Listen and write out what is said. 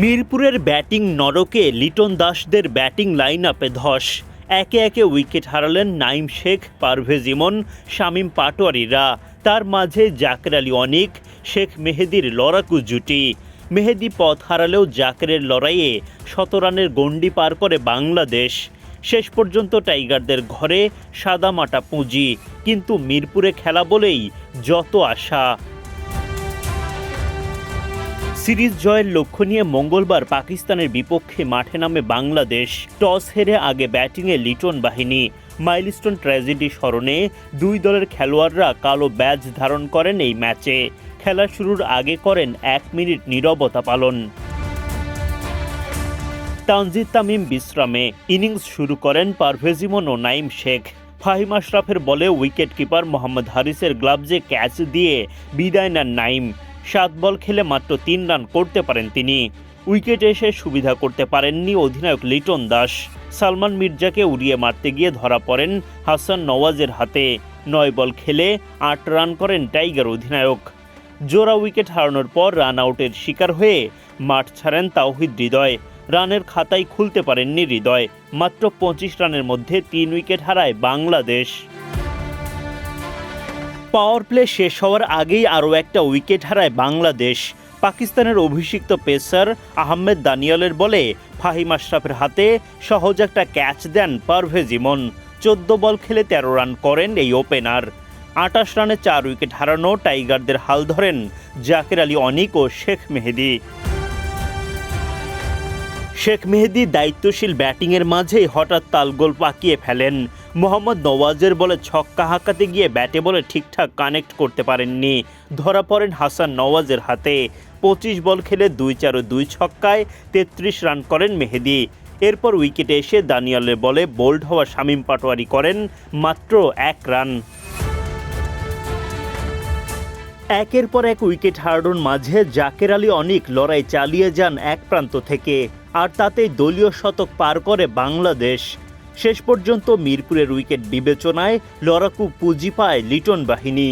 মিরপুরের ব্যাটিং নরকে লিটন দাসদের ব্যাটিং লাইন আপে ধস। একে একে উইকেট হারালেন নাইম শেখ, পারভেজ ইমন, শামীম পাটোয়ারিরা। তার মাঝে জাকের আলী অনিক, শেখ মেহেদির লড়াকু জুটি। মেহেদি পথ হারালেও জাকেরের লড়াইয়ে শত রানের গণ্ডি পার করে বাংলাদেশ। শেষ পর্যন্ত টাইগারদের ঘরে সাদামাটা পুঁজি। কিন্তু মিরপুরে খেলা বলেই যত আশা। সিরিজ জয়ের লক্ষ্য নিয়ে মঙ্গলবার পাকিস্তানের বিপক্ষে মাঠে নামে বাংলাদেশ, টস হেরে আগে ব্যাটিংয়ে লিটন বাহিনী। মাইলস্টোন ট্র্যাজেডি স্মরণে দুই দলের খেলোয়াড়রা কালো ব্যাজ ধারণ করেন এই ম্যাচে। খেলা শুরুর আগে করেন এক মিনিট নীরবতা পালন। তানজিদ তামিম বিশ্রামে। ইনিংস শুরু করেন পারভেজ ইমন ও নাইম শেখ। ফাহিম আশরাফের বলে উইকেট কিপার মোহাম্মদ হারিসের গ্লাভজে ক্যাচ দিয়ে বিদায় নেন নাইম। সাত বল খেলে মাত্র তিন রান করতে পারেন তিনি। উইকেট এসে সুবিধা করতে পারেননি অধিনায়ক লিটন দাস। সালমান মির্জাকে উড়িয়ে মারতে গিয়ে ধরা পড়েন হাসান নওয়াজের হাতে। নয় বল খেলে আট রান করেন টাইগার অধিনায়ক। জোড়া উইকেট হারানোর পর রান আউটের শিকার হয়ে মাঠ ছাড়েন তাওহিদ হৃদয়। রানের খাতায় খুলতে পারেননি হৃদয়। মাত্র পঁচিশ রানের মধ্যে তিন উইকেট হারায় বাংলাদেশ। পাওয়ার প্লে শেষ হওয়ার আগেই আরও একটা উইকেট হারায় বাংলাদেশ। পাকিস্তানের অভিষিক্ত পেসার আহমেদ দানিয়ালের বলে ফাহিম আশরাফের হাতে সহজ একটা ক্যাচ দেন পারভেজ ইমন। চোদ্দ বল খেলে তেরো রান করেন এই ওপেনার আটাশ রানে চার উইকেট হারানো টাইগারদের হাল ধরেন জাকের আলী অনিক ও শেখ মেহেদি। শেখ মেহেদি দায়িত্বশীল ব্যাটিংয়ের মাঝেই হঠাৎ তালগোল পাকিয়ে ফেলেন। মোহাম্মদ নওয়াজের বলে ছক্কা হাঁকাতে গিয়ে ব্যাটে বলে ঠিকঠাক কানেক্ট করতে পারেননি। ধরা পড়েন হাসান নওয়াজের হাতে। পঁচিশ বল খেলে দুই চার দুই ছক্কায় তেত্রিশ রান করেন মেহেদি। এরপর উইকেটে এসে দানিয়ালের বলে বোল্ড হওয়া শামীম পাটোয়ারি করেন মাত্র এক রান। একের পর এক উইকেট হারানোর মাঝে জাকের আলী অনেক লড়াই চালিয়ে যান এক প্রান্ত থেকে, আর তাতেই দলীয় শতক পার করে বাংলাদেশ। শেষ পর্যন্ত মিরপুরের উইকেট বিবেচনায় লড়াকু পুঁজি পায় লিটন বাহিনী।